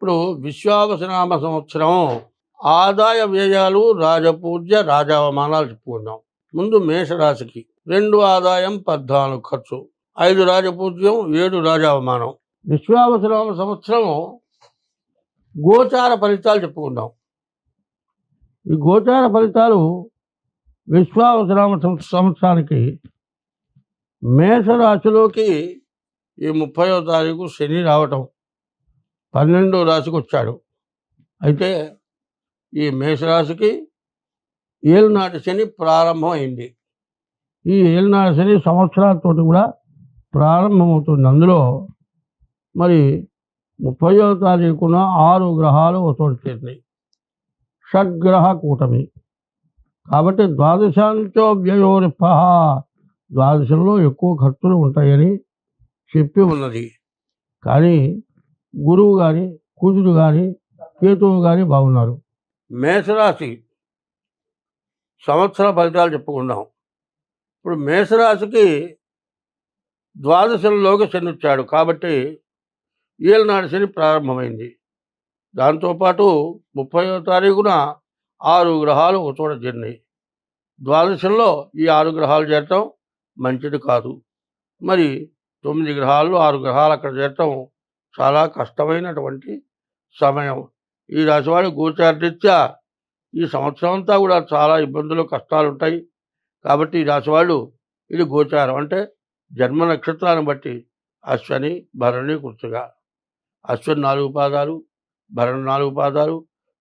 ఇప్పుడు విశ్వావసనామ సంవత్సరం ఆదాయ వ్యయాలు రాజపూజ్య రాజావమానాలు చెప్పుకుందాం. ముందు మేషరాశికి. రెండు ఆదాయం పద్నాలుగు ఖర్చు. ఐదు రాజపూజ్యం ఏడు రాజావమానం. విశ్వావసనామ సంవత్సరం గోచార ఫలితాలు చెప్పుకుందాం. ఈ గోచార ఫలితాలు విశ్వావసనామ సంవత్సరానికి మేషరాశిలోకి ఈ ముప్పయో తారీఖు శని రావటం. పన్నెండో రాశికి వచ్చాడు అయితే ఈ మేషరాశికి ఏలునాటి శని ప్రారంభం అయింది ఈ ఏలునాటి శని సంవత్సరాలతో కూడా ప్రారంభమవుతుంది. అందులో మరి ముప్పయో తారీఖున ఆరు గ్రహాలు ఒకటి చేరినాయి. షడ్గ్రహ కూటమి. కాబట్టి ద్వాదశాంతో వ్యయోరిప ద్వాదశంలో ఎక్కువ ఖర్చులు ఉంటాయని చెప్పి ఉన్నది. కానీ గురువు కానీ కుజుడు కానీ కేతువు కానీ బాగున్నారు. మేషరాశి సంవత్సర ఫలితాలు చెప్పుకున్నాం ఇప్పుడు మేషరాశికి ద్వాదశంలోకి శని వచ్చాడు కాబట్టి ఏళ్ళనాడు శని ప్రారంభమైంది. దాంతోపాటు ముప్పయో తారీఖున ఆరు గ్రహాలు ఒకచోట చేరినాయి. ద్వాదశంలో ఈ ఆరు గ్రహాలు చేరటం మంచిది కాదు. మరి తొమ్మిది గ్రహాలు ఆరు గ్రహాలు అక్కడ చేరటం చాలా కష్టమైనటువంటి సమయం. ఈ రాశివాడి గోచారరీత్యా ఈ సంవత్సరం అంతా కూడా చాలా ఇబ్బందులు కష్టాలు ఉంటాయి కాబట్టి ఈ రాశివాళ్ళు ఇది గోచారం. అంటే జన్మ నక్షత్రాన్ని బట్టి అశ్వని భరణి కుర్తుగా అశ్వని నాలుగు పాదాలు భరణి నాలుగు పాదాలు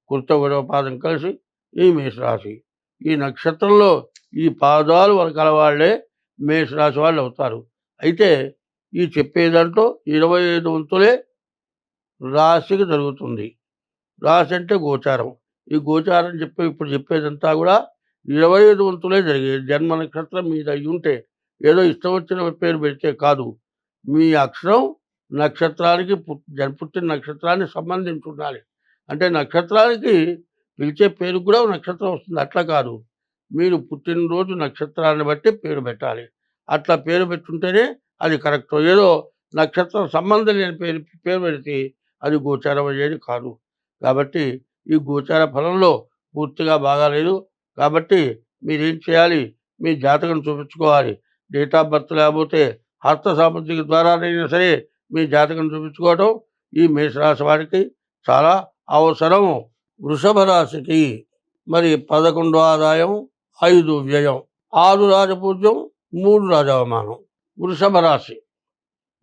కుర్త ఒకటవ పాదం కలిసి ఈ మేషరాశి. ఈ నక్షత్రంలో ఈ పాదాలు వరకు కలవాళ్ళే మేషరాశి వాళ్ళు అవుతారు. అయితే ఈ చెప్పేదంటూ ఇరవై ఐదు వంతులే రాశికి జరుగుతుంది. రాశి అంటే గోచారం. ఈ గోచారం చెప్పే ఇప్పుడు చెప్పేదంతా కూడా ఇరవై ఐదు వంతులే జరిగేది జన్మ నక్షత్రం మీద అయి ఉంటే ఏదో ఇష్టం వచ్చిన పేరు పెడితే కాదు. మీ అక్షరం నక్షత్రానికి పుట్- జన్ పుట్టిన నక్షత్రాన్ని సంబంధించి ఉండాలి అంటే నక్షత్రానికి పిలిచే పేరు కూడా నక్షత్రం వస్తుంది. అట్లా కాదు. మీరు పుట్టినరోజు నక్షత్రాన్ని బట్టి పేరు పెట్టాలి. అట్లా పేరు పెట్టుంటేనే అది కరెక్ట్? ఏదో నక్షత్రం సంబంధం లేని పేరు పేరు పెడితే అది గోచారం అయ్యేది కాదు. కాబట్టి ఈ గోచార ఫలంలో పూర్తిగా బాగాలేదు. కాబట్టి మీరేం చేయాలి? మీ జాతకం చూపించుకోవాలి. డేట్ ఆఫ్ బర్త్ లేకపోతే హస్త సాముద్రిక ద్వారానైనా సరే మీ జాతకం చూపించుకోవడం ఈ మేషరాశి వారికి చాలా అవసరం. వృషభ రాశికి మరి పదకొండు ఆదాయం ఐదు వ్యయం. ఆరు రాజపూజ్యం మూడు రాజవమానం వృషభ రాశి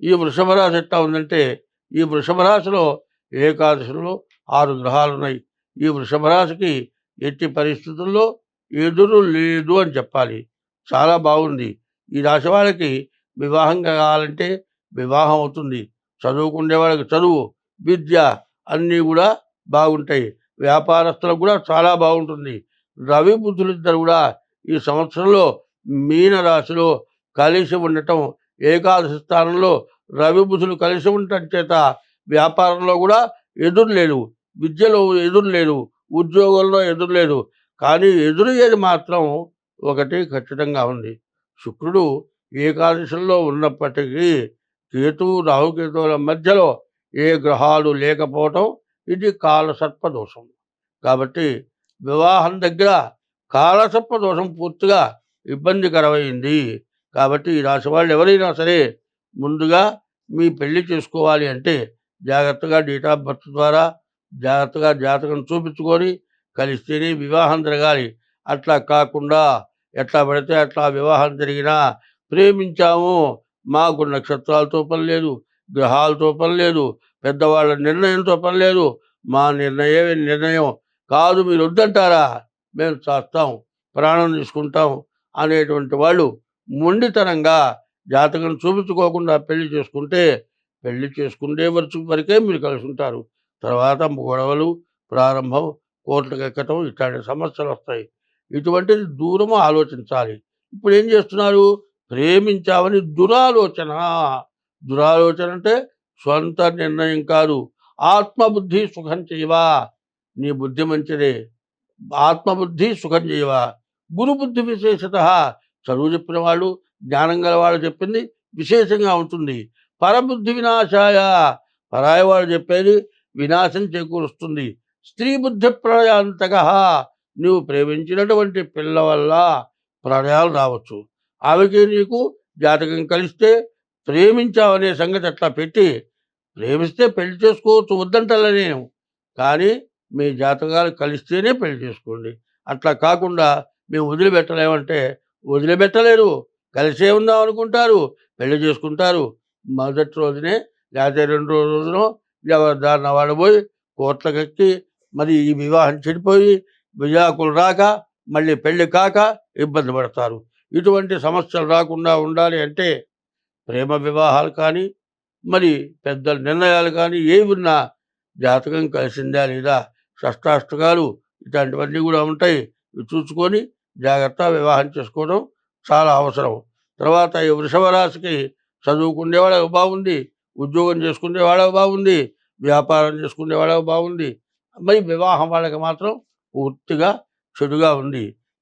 ఈ వృషభ రాశి ఎట్లా ఉందంటే ఈ వృషభ రాశిలో ఏకాదశిలో ఆరు గ్రహాలు ఉన్నాయి. ఈ వృషభ రాశికి ఎట్టి పరిస్థితుల్లో ఎదురు లేదు అని చెప్పాలి. చాలా బాగుంది. ఈ రాశి వాళ్ళకి వివాహం కావాలంటే వివాహం అవుతుంది. చదువుకునే వాళ్ళకి చదువు విద్య అన్నీ కూడా బాగుంటాయి. వ్యాపారస్తులకు కూడా చాలా బాగుంటుంది. రవి బుద్ధులిద్దరు కూడా ఈ సంవత్సరంలో మీన రాశిలో కలిసి ఉండటం ఏకాదశి స్థానంలో రవి బుధులు కలిసి ఉండటం చేత వ్యాపారంలో కూడా ఎదురు లేదు విద్యలో ఎదురు లేదు ఉద్యోగంలో ఎదురు లేదు కానీ ఎదురయ్యేది మాత్రం ఒకటి ఖచ్చితంగా ఉంది. శుక్రుడు ఏకాదశంలో ఉన్నప్పటికీ కేతువు రాహుకేతువుల మధ్యలో ఏ గ్రహాలు లేకపోవటం ఇది కాలసర్ప దోషం. కాబట్టి వివాహం దగ్గర కాలసర్ప దోషం పూర్తిగా ఇబ్బందికరమైంది. కాబట్టి ఈ రాశి వాళ్ళు ఎవరైనా సరే ముందుగా మీ పెళ్ళి చేసుకోవాలి అంటే జాగ్రత్తగా డేట్ ఆఫ్ బర్త్ ద్వారా జాగ్రత్తగా జాతకం చూపించుకొని కలిస్తేనే వివాహం జరగాలి. అట్లా కాకుండా ఎట్లా పడితే అట్లా వివాహం జరిగినా ప్రేమించాము మాకు నక్షత్రాలతో పని లేదు గ్రహాలతో పని లేదు పెద్దవాళ్ళ నిర్ణయంతో పని లేదు. మా నిర్ణయమే నిర్ణయం. కాదు మీరు వద్దంటారా? మేము చేస్తాం ప్రాణం తీసుకుంటాం అనేటువంటి వాళ్ళు మొండితనంగా జాతకం చూపించుకోకుండా పెళ్ళి చేసుకుంటే పెళ్ళి చేసుకునే వరకు వరకే మీరు కలిసి ఉంటారు తర్వాత గొడవలు ప్రారంభం కోర్టుకు ఎక్కటం ఇట్లాంటి సమస్యలు వస్తాయి. ఇటువంటిది దూరం ఆలోచించాలి. ఇప్పుడు ఏం చేస్తున్నారు? ప్రేమించామని దురాలోచన. దురాలోచన అంటే స్వంత నిర్ణయం కాదు. ఆత్మబుద్ధి సుఖం చేయవా. నీ బుద్ధి మంచిదే. ఆత్మబుద్ధి సుఖం చేయవా. గురుబుద్ధి విశేషత. చదువు చెప్పిన వాళ్ళు జ్ఞానం గల వాళ్ళు చెప్పింది విశేషంగా ఉంటుంది. పరబుద్ధి వినాశాయ. పరాయి వాళ్ళు చెప్పేది వినాశం చేకూరుస్తుంది. స్త్రీ బుద్ధి ప్రళయాంతగా నువ్వు ప్రేమించినటువంటి పిల్ల వల్ల ప్రళయాలు రావచ్చు. ఆమెకి నీకు జాతకం కలిస్తే ప్రేమించావనే సంగతి అట్లా పెట్టి ప్రేమిస్తే పెళ్ళి చేసుకోవచ్చు వద్దంటలే నేను. కానీ మీ జాతకాలు కలిస్తేనే పెళ్ళి చేసుకోండి. అట్లా కాకుండా మేము వదిలిపెట్టలేమంటే వదిలిపెట్టలేరు. కలిసే ఉందాం అనుకుంటారు. పెళ్ళి చేసుకుంటారు. మొదటి రోజునే లేకపోతే రెండు రోజులు ఎవరి దారిన వాడబోయి పోయి కోట్లకెక్కి మరి ఈ వివాహం చెడిపోయి విజాకులు రాక మళ్ళీ పెళ్ళి కాక ఇబ్బంది పడతారు. ఇటువంటి సమస్యలు రాకుండా ఉండాలి అంటే ప్రేమ వివాహాలు కానీ మరి పెద్ద నిర్ణయాలు కానీ ఏవి ఉన్నా జాతకం కలిసిందా లేదా షష్టాష్టకాలు ఇట్లాంటివన్నీ కూడా ఉంటాయి. ఇవి చూసుకొని జాగ్రత్త వివాహం చేసుకోవడం చాలా అవసరం. తర్వాత ఈ వృషభ రాశికి చదువుకునే బాగుంది ఉద్యోగం చేసుకునే బాగుంది వ్యాపారం చేసుకునే బాగుంది మరి వివాహం వాళ్ళకి మాత్రం పూర్తిగా చెడుగా ఉంది.